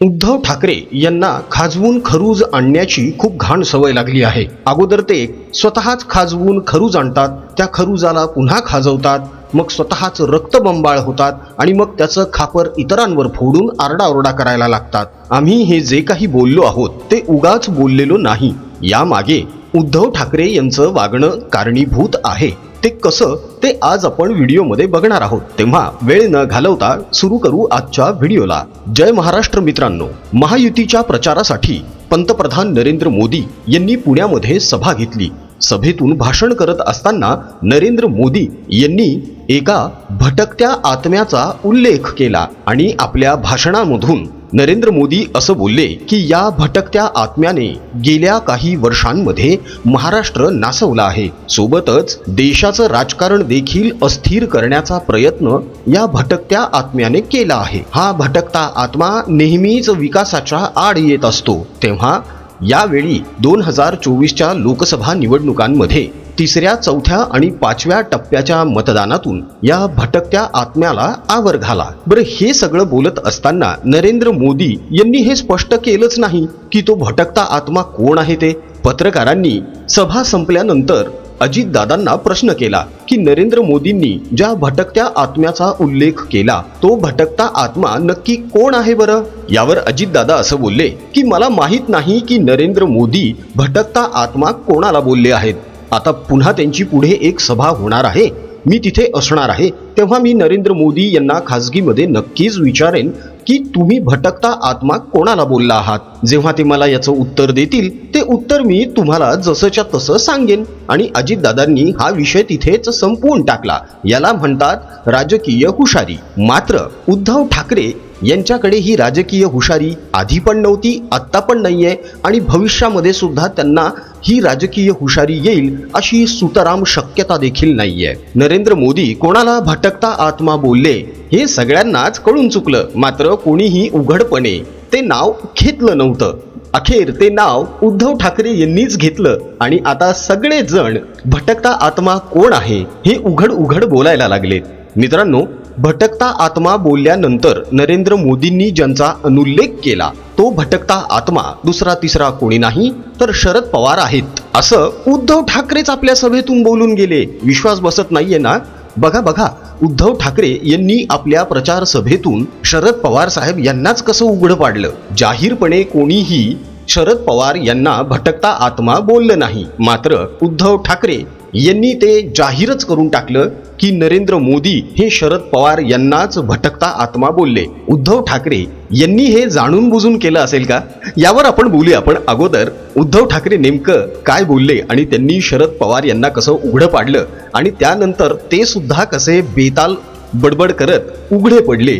उद्धव ठाकरे यांना खाजवून खरूज आणण्याची खूप घाण सवय लागली आहे. अगोदर ते स्वतःच खाजवून खरूज आणतात त्या खरूजाला पुन्हा खाजवतात मग स्वतःच रक्तबंबाळ होतात आणि मग त्याचं खापर इतरांवर फोडून आरडाओरडा करायला लागतात. आम्ही हे जे काही बोललो आहोत ते उगाच बोललेलो नाही. यामागे उद्धव ठाकरे यांचं वागणं कारणीभूत आहे. ते कसं ते आज आपण व्हिडिओमध्ये बघणार आहोत. तेव्हा वेळ न घालवता सुरू करू आजच्या व्हिडिओला. जय महाराष्ट्र मित्रांनो. महायुतीच्या प्रचारासाठी पंतप्रधान नरेंद्र मोदी यांनी पुण्यामध्ये सभा घेतली. सभेतून भाषण करत असताना नरेंद्र मोदी यांनी एका भटकत्या आत्म्याचा उल्लेख केला आणि आपल्या भाषणामधून नरेंद्र मोदी असं बोलले की या भटकत्या आत्म्याने गेल्या काही वर्षांमध्ये महाराष्ट्र नासवला आहे. सोबतच देशाचं राजकारण देखील अस्थिर करण्याचा प्रयत्न या भटकत्या आत्म्याने केला आहे. हा भटकता आत्मा नेहमीच विकासाच्या आड येत असतो. तेव्हा यावेळी दोन हजार चोवीसच्या लोकसभा निवडणुकांमध्ये तिसऱ्या चौथ्या आणि पाचव्या टप्प्याच्या मतदानातून या भटकत्या आत्म्याला आवर घाला. बरं हे सगळं बोलत असताना नरेंद्र मोदी यांनी हे स्पष्ट केलंच नाही की तो भटकता आत्मा कोण आहे ते. पत्रकारांनी सभा संपल्यानंतर अजितदादांना प्रश्न केला की नरेंद्र मोदींनी ज्या भटकत्या आत्म्याचा उल्लेख केला तो भटकता आत्मा नक्की कोण आहे बरं? यावर अजितदादा असं बोलले की मला माहीत नाही की नरेंद्र मोदी भटकता आत्मा कोणाला बोलले आहेत. आता पुन्हा त्यांची पुढे एक सभा होणार आहे. मी तिथे असणार आहे. तेव्हा मी नरेंद्र मोदी यांना खासगीमध्ये नक्कीच विचारेन की तुम्ही भटकता आत्मा कोणाला बोलला आहात? जेव्हा ते मला याचं उत्तर देतील ते उत्तर मी तुम्हाला जसंच्या तसं सांगेन. आणि अजितदादांनी हा विषय तिथेच संपवून टाकला. याला म्हणतात राजकीय हुशारी. मात्र उद्धव ठाकरे यांच्याकडे ही राजकीय हुशारी आधी पण नव्हती आत्ता पण नाहीये. आणि भविष्यामध्ये सुद्धा त्यांना ही राजकीय हुशारी येईल अशी सुताराम शक्यता देखील नाहीये. नरेंद्र मोदी कोणाला भटकता आत्मा बोलले हे सगळ्यांनाच कळून चुकलं. मात्र कोणीही उघडपणे ते नाव घेतलं नव्हतं. अखेर ते नाव उद्धव ठाकरे यांनीच घेतलं आणि आता सगळे जण भटकता आत्मा कोण आहे हे उघड उघड बोलायला लागलेत. मित्रांनो भटकता आत्मा बोलल्यानंतर नरेंद्र मोदींनी ज्यांचा अनुल्लेख केला तो भटकता आत्मा दुसरा तिसरा कोणी नाही तर शरद पवार आहेत. असं उद्धव ठाकरेच आपल्या सभेतून बोलून गेले. विश्वास बसत नाहीये ना? बघा बघा उद्धव ठाकरे यांनी आपल्या प्रचार सभेतून शरद पवार साहेब यांनाच कसं उघडं पाडलं? जाहीरपणे कोणीही शरद पवार यांना भटकता आत्मा बोललं नाही. मात्र उद्धव ठाकरे यांनी ते जाहीरच करून टाकलं. की नरेंद्र मोदी हे शरद पवार यांनाच भटकता आत्मा बोलले. उद्धव ठाकरे यांनी हे जाणून बुजून केलं असेल का? यावर आपण बोलूया. पण अगोदर उद्धव ठाकरे नेमकं काय बोलले आणि त्यांनी शरद पवार यांना कसं उघडं पाडलं आणि त्यानंतर ते सुद्धा कसे बेताल बडबड करत उघडे पडले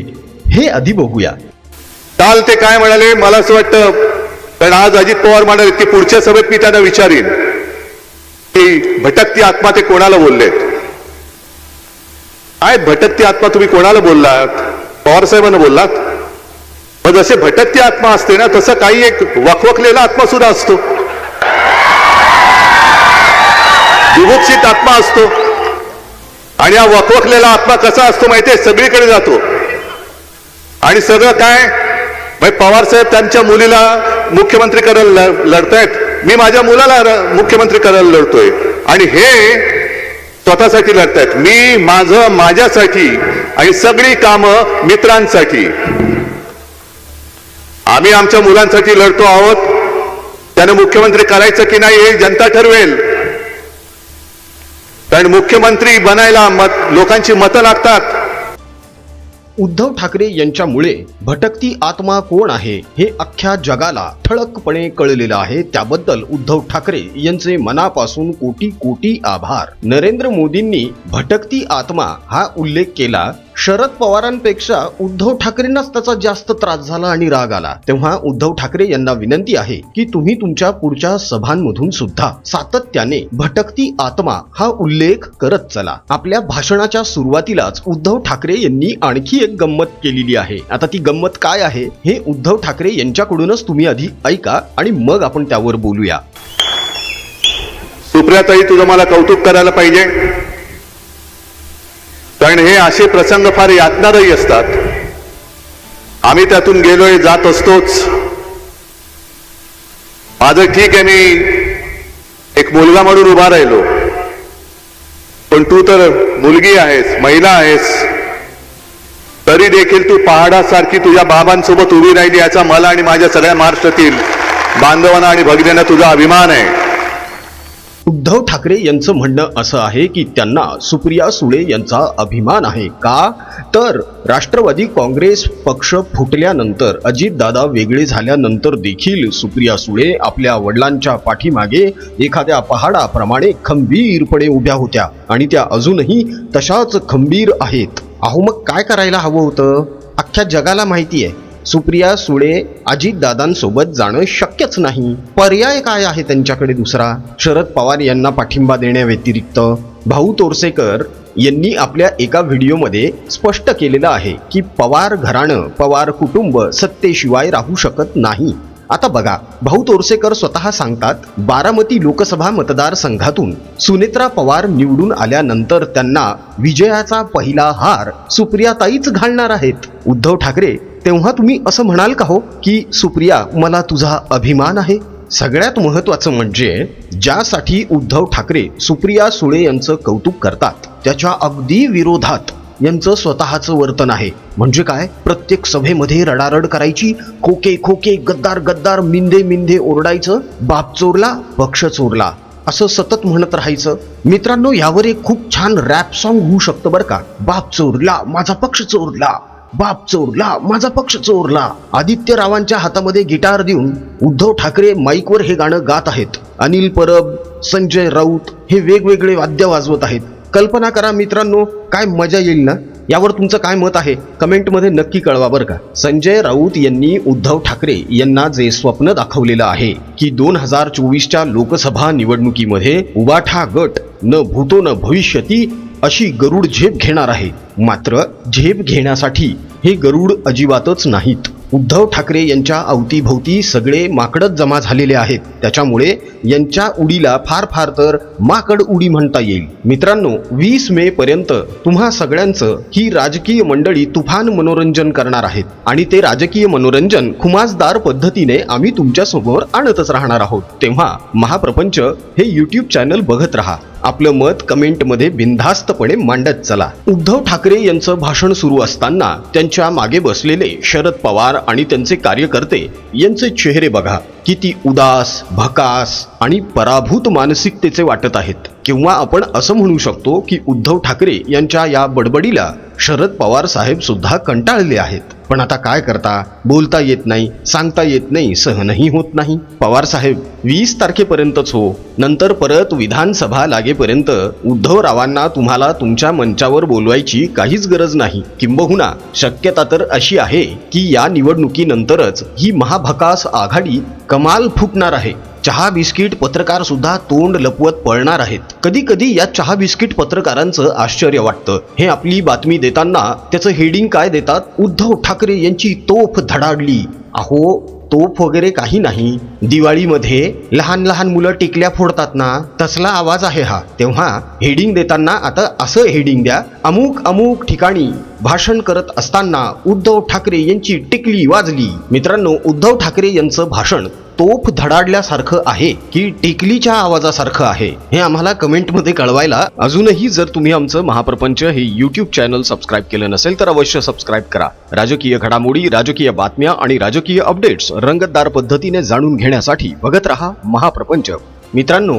हे आधी बघूया. काल ते काय म्हणाले? मला असं वाटतं कारण आज अजित पवार म्हणाले की पुढच्या सभेत मी त्यांना विचारीन. की भटकती आत्मा ते कोणाला बोललेत? आय भटकती आत्मा तुम्ही कोणाला बोललात? पवार साहेबांना बोललात? मग जसे भटकती आत्मा असते ना तसं काही एक वखवखलेला आत्मा सुद्धा असतो. विभुक्षित आत्मा असतो. आणि हा वखवखलेला आत्मा कसा असतो माहितीये? सगळीकडे जातो. आणि सगळं काय? म्हणजे पवार साहेब त्यांच्या मुलीला मुख्यमंत्री करायला लढतायत. मी माझ्या मुलाला र- मुख्यमंत्री करायला लढतोय. आणि हे स्वतःसाठी लढतायत. मी माझं माझ्यासाठी आणि सगळी कामं मित्रांसाठी. आम्ही आमच्या मुलांसाठी लढतो आहोत. त्यानं मुख्यमंत्री करायचं की नाही हे जनता ठरवेल. कारण मुख्यमंत्री बनायला मत लोकांची मतं लागतात. उद्धव ठाकरे यांच्यामुळे भटकती आत्मा कोण आहे हे अख्ख्या जगाला ठळकपणे कळलेलं आहे. त्याबद्दल उद्धव ठाकरे यांचे मनापासून कोटी कोटी आभार. नरेंद्र मोदींनी भटकती आत्मा हा उल्लेख केला. शरद पवारांपेक्षा उद्धव ठाकरेंनाच त्याचा जास्त त्रास झाला आणि राग आला. तेव्हा उद्धव ठाकरे यांना विनंती आहे की तुम्ही तुमच्या पुढच्या सभांमधून सुद्धा सातत्याने भटकती आत्मा हा उल्लेख करत चला. आपल्या भाषणाच्या सुरुवातीलाच उद्धव ठाकरे यांनी आणखी एक गंमत केलेली आहे. आता ती गंमत काय आहे हे उद्धव ठाकरे यांच्याकडूनच तुम्ही आधी ऐका आणि मग आपण त्यावर बोलूया. सुप्रियाताई तुझं मला कौतुक करायला पाहिजे. कारण हे असे प्रसंग फार यातनारही असतात. आम्ही त्यातून गेलोय जात असतोच. माझं ठीक आहे मी एक मुलगा म्हणून उभा राहिलो. पण तू तर मुलगी आहेस महिला आहेस. तरी देखील तू पहाडासारखी तुझ्या बाबांसोबत उभी राहिली याचा मला आणि माझ्या सगळ्या महाराष्ट्रातील बांधवांना आणि भगिनींना तुझा अभिमान आहे. उद्धव ठाकरे यांचं म्हणणं असं आहे की त्यांना सुप्रिया सुळे यांचा अभिमान आहे का? तर राष्ट्रवादी काँग्रेस पक्ष फुटल्यानंतर अजितदादा वेगळे झाल्यानंतर देखील सुप्रिया सुळे आपल्या वडिलांच्या पाठीमागे एखाद्या पहाडाप्रमाणे खंबीरपणे उभ्या होत्या आणि त्या अजूनही तशाच खंबीर आहेत. अहो मग काय करायला हवं होतं? अख्ख्या जगाला माहिती आहे सुप्रिया सुळे अजितदादांसोबत जाणं शक्यच नाही. पर्याय काय आहे त्यांच्याकडे दुसरा? शरद पवार यांना पाठिंबा देण्याव्यतिरिक्त भाऊ तोरसेकर यांनी आपल्या एका व्हिडिओमध्ये स्पष्ट केलेलं आहे की पवार घराणं पवार कुटुंब सत्तेशिवाय राहू शकत नाही. आता बघा भाऊ तोरसेकर स्वतः सांगतात बारामती लोकसभा मतदारसंघातून सुनेत्रा पवार निवडून आल्यानंतर त्यांना विजयाचा पहिला हार सुप्रियाताईच घालणार आहेत. उद्धव ठाकरे तेव्हा तुम्ही असं म्हणाल का हो की सुप्रिया मला तुझा अभिमान आहे? सगळ्यात महत्वाचं म्हणजे ज्यासाठी उद्धव ठाकरे सुप्रिया सुळे यांचं कौतुक करतात त्याच्या अगदी विरोधात यांचं स्वतःचं वर्तन आहे. म्हणजे काय? प्रत्येक सभेमध्ये रडारड करायची खोके खोके गद्दार गद्दार मिंदे मिंदे ओरडायचं बाप चोरला पक्ष चोरला असं सतत म्हणत राहायचं. मित्रांनो यावर एक खूप छान रॅप सॉन्ग होऊ शकतं बरं का? बाप चोरला माझा पक्ष चोरला. बाप चोरला माझा पक्ष चोरला. आदित्य रावांच्या हातामध्ये गिटार देऊन उद्धव ठाकरे माईकवर हे गाणं गात आहेत. अनिल परब संजय राऊत हे वेगवेगळे वाद्य वाजवत आहेत. कल्पना करा मित्रांनो काय मजा येईल ना? यावर तुमचं काय मत आहे? कमेंटमध्ये नक्की कळवा बरं का. संजय राऊत यांनी उद्धव ठाकरे यांना जे स्वप्न दाखवलेलं आहे की दोन हजार चोवीसच्या लोकसभा निवडणुकीमध्ये उबाठा गट न भूतो न भविष्यती अशी गरुड झेप घेणार आहे. मात्र झेप घेण्यासाठी हे गरुड अजिबातच नाहीत. उद्धव ठाकरे यांच्या अवतीभोवती सगळे माकडच जमा झालेले आहेत. त्याच्यामुळे यांच्या उडीला फार फार तर माकड उडी म्हणता येईल. मित्रांनो वीस मे पर्यंत तुम्हा सगळ्यांचं ही राजकीय मंडळी तुफान मनोरंजन करणार आहेत. आणि ते राजकीय मनोरंजन खुमासदार पद्धतीने आम्ही तुमच्यासमोर आणतच राहणार आहोत. तेव्हा महाप्रपंच हे युट्यूब चॅनल बघत राहा. आपलं मत कमेंटमध्ये बिनधास्तपणे मांडत चला. उद्धव ठाकरे यांचं भाषण सुरू असताना त्यांच्या मागे बसलेले शरद पवार आणि त्यांचे कार्यकर्ते यांचे चेहरे बघा. किती उदास भकास आणि पराभूत मानसिकतेचे वाटत आहेत. किंवा आपण असं म्हणू शकतो की उद्धव ठाकरे यांच्या या बडबडीला शरद पवार साहेब सुद्धा कंटाळले आहेत. पण आता काय करता? बोलता येत नाही सांगता येत नाही सहनही होत नाही. पवार साहेब वीस तारखेपर्यंतच हो. नंतर परत विधानसभा लागेपर्यंत उद्धवरावांना तुम्हाला तुमच्या मंचावर बोलवायची काहीच गरज नाही. किंबहुना शक्यता तर अशी आहे की या निवडणुकीनंतरच ही महाभकास आघाडी कमाल फुटणार आहे. चहा बिस्किट पत्रकार सुद्धा तोंड लपवत पळणार आहेत. कधी कधी या चहा बिस्किट पत्रकारांचं आश्चर्य वाटतं. हे आपली बातमी देताना त्याचं हेडिंग काय देतात? उद्धव ठाकरे यांची तोफ धडाडली. अहो तोफ वगैरे काही नाही. दिवाळीमध्ये लहान लहान मुलं टिकल्या फोडतात ना? तसला आवाज आहे हा. तेव्हा हेडिंग देताना आता असं हेडिंग द्या. अमुक अमुक ठिकाणी भाषण करत असताना उद्धव ठाकरे यांची टिकली वाजली. मित्रांनो उद्धव ठाकरे यांचं भाषण तोफ धडाडल्यासारखं आहे की टिकलीच्या आवाजासारखं आहे हे आम्हाला कमेंटमध्ये कळवायला अजूनही जर तुम्ही आमचं महाप्रपंच हे युट्यूब चॅनल सबस्क्राईब केलं नसेल तर अवश्य सबस्क्राईब करा. राजकीय घडामोडी राजकीय बातम्या आणि राजकीय अपडेट्स रंगतदार पद्धतीने जाणून घेण्यासाठी बघत रहा महाप्रपंच. मित्रांनो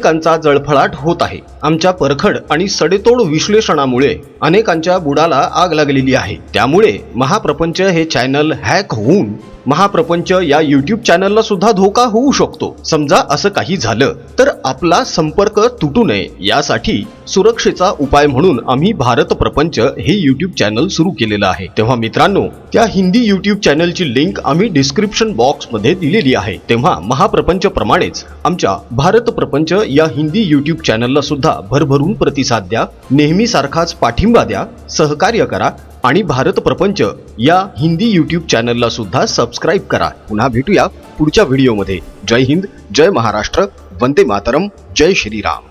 अनेकांचा जळफळाट होत आहे. आमच्या परखड आणि सडेतोड विश्लेषणामुळे अनेकांच्या बुडाला आग लागलेली आहे. त्यामुळे महाप्रपंच हे चॅनल हॅक होऊन महाप्रपंच या युट्यूब चॅनलला सुद्धा धोका होऊ शकतो. समजा असं काही झालं तर आपला संपर्क तुटू नये. यासाठी सुरक्षेचा उपाय म्हणून आम्ही भारत प्रपंच हे युट्यूब चॅनल सुरू केलेलं आहे. तेव्हा मित्रांनो त्या हिंदी युट्यूब चॅनलची लिंक आम्ही डिस्क्रिप्शन बॉक्समध्ये दिलेली आहे. तेव्हा महाप्रपंच प्रमाणेच आमच्या भारत प्रपंच या हिंदी युट्यूब चॅनलला सुद्धा भरभरून प्रतिसाद द्या नेहमीसारखाच पाठिंबा द्या सहकार्य करा आणि भारत प्रपंच या हिंदी युट्यूब चॅनलला सुद्धा सबस्क्राईब करा. पुन्हा भेटूया पुढच्या व्हिडिओमध्ये जय हिंद जय महाराष्ट्र वंदे मातरम जय श्रीराम.